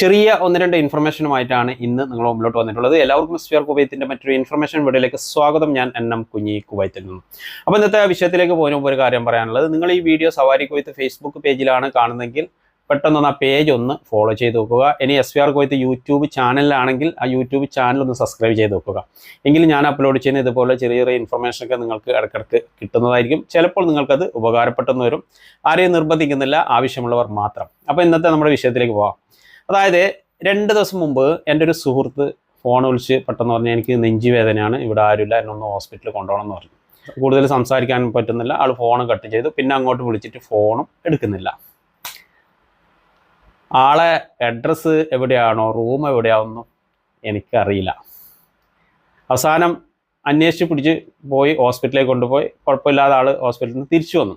ചെറിയ ഒന്ന് രണ്ട് ഇൻഫർമേഷനുമായിട്ടാണ് ഇന്ന് നിങ്ങൾ മുമ്പിലോട്ട് വന്നിട്ടുള്ളത്. എല്ലാവർക്കും സ്ഫിയർ കുവൈത്തിന്റെ മറ്റൊരു ഇൻഫർമേഷൻ വീഡിയോയിലേക്ക് സ്വാഗതം. ഞാൻ എൻ എം കുഞ്ഞി കുവൈത്തിൽ നിന്നും. അപ്പോൾ ഇന്നത്തെ വിഷയത്തിലേക്ക് പോകുന്ന മുമ്പ് ഒരു കാര്യം പറയാനുള്ളത്. നിങ്ങൾ ഈ വീഡിയോ സവാരി കുവൈത്ത് ഫേസ്ബുക്ക് പേജിലാണ് കാണുന്നതെങ്കിൽ പെട്ടെന്ന് ആ പേജ് ഒന്ന് ഫോളോ ചെയ്ത് നോക്കുക. ഇനി S V R Koyath YouTube ചാനലിലാണെങ്കിൽ ആ യൂട്യൂബ് ചാനൽ ഒന്ന് സബ്സ്ക്രൈബ് ചെയ്ത് നോക്കുക. എങ്കിൽ ഞാൻ അപ്ലോഡ് ചെയ്യുന്ന ഇതുപോലെ ചെറിയ ചെറിയ ഇൻഫർമേഷൻ ഒക്കെ നിങ്ങൾക്ക് ഇടയ്ക്കിടയ്ക്ക് കിട്ടുന്നതായിരിക്കും. ചിലപ്പോൾ നിങ്ങൾക്കത് ഉപകാരപ്പെട്ടെന്ന് വരും. ആരെയും നിർബന്ധിക്കുന്നില്ല. ആവശ്യമുള്ളവർ മാത്രം. അപ്പോൾ ഇന്നത്തെ നമ്മുടെ വിഷയത്തിലേക്ക് പോവാം. അതായത് രണ്ട് ദിവസം മുമ്പ് എന്റെ ഒരു സുഹൃത്ത് ഫോൺ വിളിച്ച് പെട്ടെന്ന് പറഞ്ഞാൽ എനിക്ക് നെഞ്ചി വേദനയാണ് ഇവിടെ ആരുമില്ല എന്നെ ഒന്ന് ഹോസ്പിറ്റലിൽ കൊണ്ടുപോകണം എന്ന് പറഞ്ഞു. കൂടുതൽ സംസാരിക്കാൻ പറ്റുന്നില്ല. ആൾ ഫോൺ കട്ട് ചെയ്തു. പിന്നെ അങ്ങോട്ട് വിളിച്ചിട്ട് ഫോണും എടുക്കുന്നില്ല. ആളെ അഡ്രസ്സ് എവിടെയാണോ റൂം എവിടെയാണെന്നും എനിക്കറിയില്ല. അവസാനം അന്വേഷിച്ച് പിടിച്ച് പോയി ഹോസ്പിറ്റലിൽ കൊണ്ടുപോയി. കുഴപ്പമില്ലാതെ ആൾ ഹോസ്പിറ്റലിൽ നിന്ന് തിരിച്ചു വന്നു.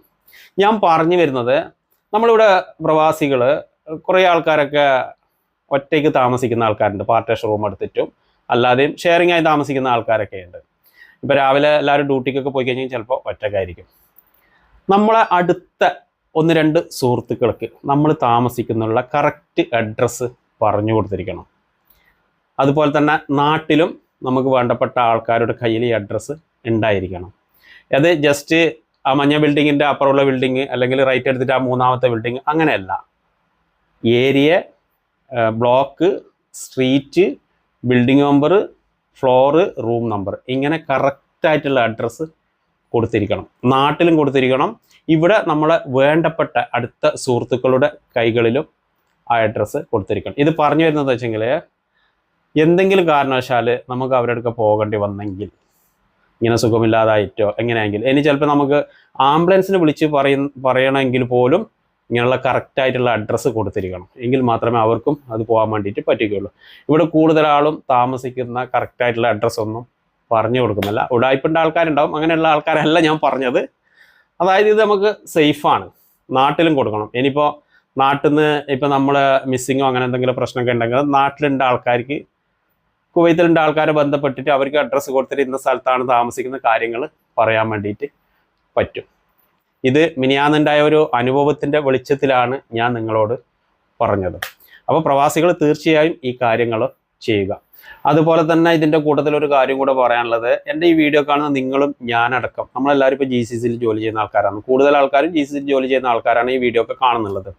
ഞാൻ പറഞ്ഞു വരുന്നത് നമ്മളിവിടെ പ്രവാസികൾ കുറേ ആൾക്കാരൊക്കെ ഒറ്റയ്ക്ക് താമസിക്കുന്ന ആൾക്കാരുണ്ട്. പാർട്ടേഷൻ റൂം എടുത്തിട്ടും അല്ലാതെയും ഷെയറിംഗ് ആയി താമസിക്കുന്ന ആൾക്കാരൊക്കെ ഉണ്ട് ഇപ്പോൾ രാവിലെ എല്ലാവരും ഡ്യൂട്ടിക്കൊക്കെ പോയി കഴിഞ്ഞാൽ ചിലപ്പോൾ ഒറ്റക്കായിരിക്കും. നമ്മളെ അടുത്ത ഒന്ന് രണ്ട് സുഹൃത്തുക്കൾക്ക് നമ്മൾ താമസിക്കുന്നുള്ള കറക്റ്റ് അഡ്രസ്സ് പറഞ്ഞു കൊടുത്തിരിക്കണം. അതുപോലെ തന്നെ നാട്ടിലും നമുക്ക് വേണ്ടപ്പെട്ട ആൾക്കാരുടെ കയ്യിൽ ഈ അഡ്രസ്സ് ഉണ്ടായിരിക്കണം. അത് ജസ്റ്റ് ആ മഞ്ഞ ബിൽഡിങ്ങിന്റെ അപ്പുറമുള്ള ബിൽഡിങ് അല്ലെങ്കിൽ റൈറ്റ് എടുത്തിട്ട് ആ മൂന്നാമത്തെ ബിൽഡിങ് അങ്ങനെയല്ല. Area block street building number floor room number ഇങ്ങനെ കറക്റ്റായിട്ടുള്ള അഡ്രസ്സ് കൊടുത്തിരിക്കണം. നാട്ടിലും കൊടുത്തിരിക്കണം. ഇവിടെ നമ്മളെ വേണ്ടപ്പെട്ട അടുത്ത സുഹൃത്തുക്കളുടെ കൈകളിലും ആ അഡ്രസ്സ് കൊടുത്തിരിക്കണം. ഇത് പറഞ്ഞു വരുന്നത് വെച്ചെങ്കിൽ എന്തെങ്കിലും കാരണവശാൽ നമുക്ക് അവരുടെ അടുക്ക പോകേണ്ടി വന്നെങ്കിൽ ഇങ്ങനെ സുഖമില്ലാതായിട്ടോ എങ്ങനെയെങ്കിൽ ഇനി ചിലപ്പോൾ നമുക്ക് ആംബുലൻസിന് വിളിച്ച് പറയ പറയണമെങ്കിൽ പോലും ഇങ്ങനെയുള്ള കറക്റ്റ് ആയിട്ടുള്ള അഡ്രസ്സ് കൊടുത്തിരിക്കണം. എങ്കിൽ മാത്രമേ അവർക്കും അത് പോകാൻ വേണ്ടിയിട്ട് പറ്റുകയുള്ളൂ. ഇവിടെ കൂടുതൽ ആളും താമസിക്കുന്ന കറക്റ്റ് ആയിട്ടുള്ള അഡ്രസ്സ് ഒന്നും പറഞ്ഞു കൊടുക്കുന്നില്ല. ഉടായ്പിന്റെ ആൾക്കാരുണ്ടാവും. അങ്ങനെയുള്ള ആൾക്കാരല്ല ഞാൻ പറഞ്ഞത്. അതായത് ഇത് നമുക്ക് സേഫാണ് നാട്ടിലും കൊടുക്കണം. ഇനിയിപ്പോൾ നാട്ടിൽ നിന്ന് ഇപ്പം നമ്മൾ മിസ്സിങ്ങോ അങ്ങനെ എന്തെങ്കിലും പ്രശ്നമൊക്കെ ഉണ്ടെങ്കിൽ നാട്ടിലുണ്ട് ആൾക്കാർക്ക് കുവൈത്തിലുണ്ട് ആൾക്കാരെ ബന്ധപ്പെട്ടിട്ട് അവർക്ക് അഡ്രസ്സ് കൊടുത്തിട്ട് ഇന്ന സ്ഥലത്താണ് താമസിക്കുന്ന കാര്യങ്ങൾ പറയാൻ വേണ്ടിയിട്ട് പറ്റും. ഇത് മിനിയാന്നുണ്ടായ ഒരു അനുഭവത്തിന്റെ വെളിച്ചത്തിലാണ് ഞാൻ നിങ്ങളോട് പറഞ്ഞത്. അപ്പോൾ പ്രവാസികൾ തീർച്ചയായും ഈ കാര്യങ്ങൾ ചെയ്യുക. അതുപോലെ തന്നെ ഇതിന്റെ കൂട്ടത്തിൽ ഒരു കാര്യം കൂടെ പറയാനുള്ളത് എന്റെ ഈ വീഡിയോ കാണുന്ന നിങ്ങളും ഞാനടക്കം നമ്മളെല്ലാവരും ഇപ്പോൾ ജി സി സിയിൽ ജോലി ചെയ്യുന്ന ആൾക്കാരാണ്. കൂടുതൽ ആൾക്കാരും ജി സി സിയിൽ ജോലി ചെയ്യുന്ന ആൾക്കാരാണ് ഈ വീഡിയോ ഒക്കെ കാണുന്നുള്ളത്.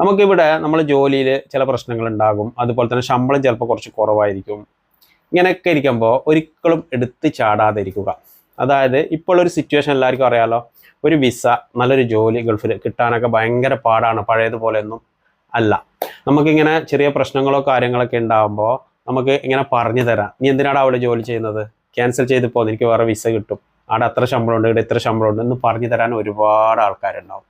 നമുക്കിവിടെ നമ്മൾ ജോലിയിൽ ചില പ്രശ്നങ്ങൾ ഉണ്ടാകും. അതുപോലെ തന്നെ ശമ്പളം ചിലപ്പോൾ കുറച്ച് കുറവായിരിക്കും. ഇങ്ങനെയൊക്കെ ഇരിക്കുമ്പോൾ ഒരിക്കലും എടുത്ത് ചാടാതിരിക്കുക അതായത് ഇപ്പോൾ ഒരു സിറ്റുവേഷൻ എല്ലാവർക്കും അറിയാലോ. ഒരു വിസ നല്ലൊരു ജോലി ഗൾഫിൽ കിട്ടാനൊക്കെ ഭയങ്കര പാടാണ്. പഴയതുപോലെയൊന്നും അല്ല. നമുക്കിങ്ങനെ ചെറിയ പ്രശ്നങ്ങളോ കാര്യങ്ങളൊക്കെ ഉണ്ടാകുമ്പോൾ നമുക്ക് ഇങ്ങനെ പറഞ്ഞു തരാം. നീ എന്തിനാണ് അവിടെ ജോലി ചെയ്യുന്നത്? ക്യാൻസൽ ചെയ്ത് പോകുന്നത് എനിക്ക് വേറെ വിസ കിട്ടും. അവിടെ അത്ര ശമ്പളം ഉണ്ട് ഇവിടെ ഇത്ര ശമ്പളം ഉണ്ട് എന്ന് പറഞ്ഞു തരാൻ ഒരുപാട് ആൾക്കാരുണ്ടാവും.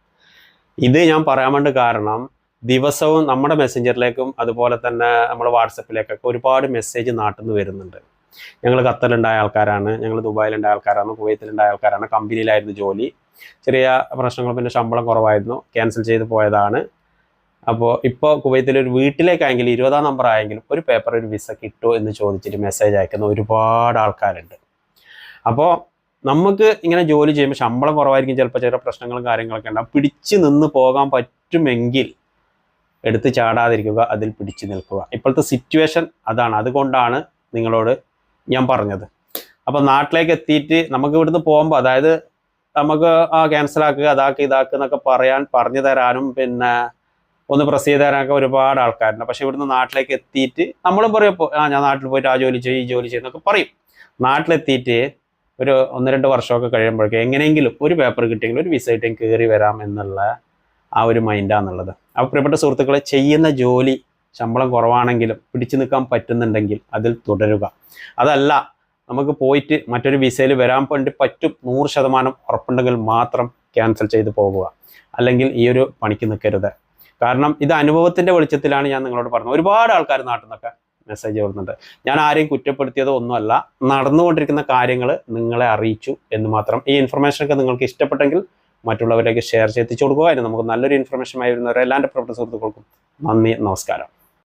ഇത് ഞാൻ പറയാൻ വേണ്ടി കാരണം ദിവസവും നമ്മുടെ മെസ്സഞ്ചറിലേക്കും അതുപോലെ തന്നെ നമ്മുടെ വാട്സപ്പിലേക്കൊക്കെ ഒരുപാട് മെസ്സേജ് നാട്ടിൽ നിന്ന് വരുന്നുണ്ട്. ഞങ്ങൾ ഖത്തറിലുണ്ടായ ആൾക്കാരാണ് ഞങ്ങൾ ദുബായിലുണ്ടായ ആൾക്കാരാണ് കുവൈത്തിലുണ്ടായ ആൾക്കാരാണ് കമ്പനിയിലായിരുന്നു ജോലി. ചെറിയ പ്രശ്നങ്ങൾ പിന്നെ ശമ്പളം കുറവായിരുന്നു ക്യാൻസൽ ചെയ്ത് പോയതാണ്. അപ്പോൾ ഇപ്പോൾ കുവൈത്തിൽ ഒരു വീട്ടിലേക്കായെങ്കിൽ ഇരുപതാം നമ്പർ ആയെങ്കിലും ഒരു പേപ്പർ ഒരു വിസ കിട്ടുമോ എന്ന് ചോദിച്ചിട്ട് മെസ്സേജ് അയക്കുന്ന ഒരുപാട് ആൾക്കാരുണ്ട്. അപ്പോൾ നമുക്ക് ഇങ്ങനെ ജോലി ചെയ്യുമ്പോൾ ശമ്പളം കുറവായിരിക്കും ചിലപ്പോൾ ചെറിയ പ്രശ്നങ്ങളും കാര്യങ്ങളൊക്കെ ഉണ്ടാവും. പിടിച്ച് നിന്ന് പോകാൻ പറ്റുമെങ്കിൽ എടുത്ത് ചാടാതിരിക്കുക അതിൽ പിടിച്ചു നിൽക്കുക. ഇപ്പോഴത്തെ സിറ്റുവേഷൻ അതാണ്. അതുകൊണ്ടാണ് നിങ്ങളോട് ഞാൻ പറഞ്ഞത്. അപ്പോൾ നാട്ടിലേക്ക് എത്തിയിട്ട് നമുക്ക് ഇവിടുന്ന് പോകുമ്പോൾ അതായത് നമുക്ക് ആ ക്യാൻസൽ ആക്കുക അതാക്കുക ഇതാക്കുക എന്നൊക്കെ പറയാൻ പറഞ്ഞു തരാനും പിന്നെ ഒന്ന് പ്രസ് ചെയ്ത് തരാനൊക്കെ ഒരുപാട് ആൾക്കാരുണ്ട്. പക്ഷെ ഇവിടുന്ന് നാട്ടിലേക്ക് എത്തിയിട്ട് നമ്മളും പറയും ആ ഞാൻ നാട്ടിൽ പോയിട്ട് ആ ജോലി ചെയ്യും ഈ ജോലി ചെയ്യുന്നൊക്കെ പറയും. നാട്ടിലെത്തിയിട്ട് ഒരു ഒന്ന് രണ്ട് വർഷമൊക്കെ കഴിയുമ്പോഴേക്കും എങ്ങനെയെങ്കിലും ഒരു പേപ്പർ കിട്ടിയെങ്കിൽ ഒരു വിസ കിട്ടിയും കയറി വരാം എന്നുള്ള ആ ഒരു മൈൻഡാണെന്നുള്ളത് അപ്പോൾ പ്രിയപ്പെട്ട സുഹൃത്തുക്കളെ ചെയ്യുന്ന ജോലി ശമ്പളം കുറവാണെങ്കിലും പിടിച്ചു നിൽക്കാൻ പറ്റുന്നുണ്ടെങ്കിൽ അതിൽ തുടരുക. അതല്ല നമുക്ക് പോയിട്ട് മറ്റൊരു വിസയിൽ വരാൻ വേണ്ടി പറ്റും നൂറ് ശതമാനം ഉറപ്പുണ്ടെങ്കിൽ മാത്രം ക്യാൻസൽ ചെയ്ത് പോകുക. അല്ലെങ്കിൽ ഈ ഒരു പണിക്ക് നിൽക്കരുത്. കാരണം ഇത് അനുഭവത്തിന്റെ വെളിച്ചത്തിലാണ് ഞാൻ നിങ്ങളോട് പറഞ്ഞത്. ഒരുപാട് ആൾക്കാർ നാട്ടിൽ നിന്നൊക്കെ മെസ്സേജ് വരുന്നുണ്ട്. ഞാൻ ആരെയും കുറ്റപ്പെടുത്തിയതോ ഒന്നുമല്ല നടന്നുകൊണ്ടിരിക്കുന്ന കാര്യങ്ങൾ നിങ്ങളെ അറിയിച്ചു എന്ന് മാത്രം. ഈ ഇൻഫർമേഷൻ ഒക്കെ നിങ്ങൾക്ക് ഇഷ്ടപ്പെട്ടെങ്കിൽ മറ്റുള്ളവരിലേക്ക് ഷെയർ ചെയ്തിച്ചു കൊടുക്കുക. അതിന് നമുക്ക് നല്ലൊരു ഇൻഫർമേഷൻ ആയി വരുന്നവരെ പ്രവർത്തന സുഹൃത്തുക്കൾക്കും നന്ദി നമസ്കാരം.